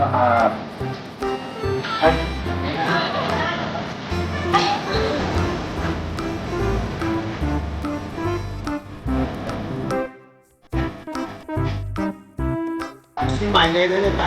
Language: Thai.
สะอาดให้ใหม่เลยได้ไป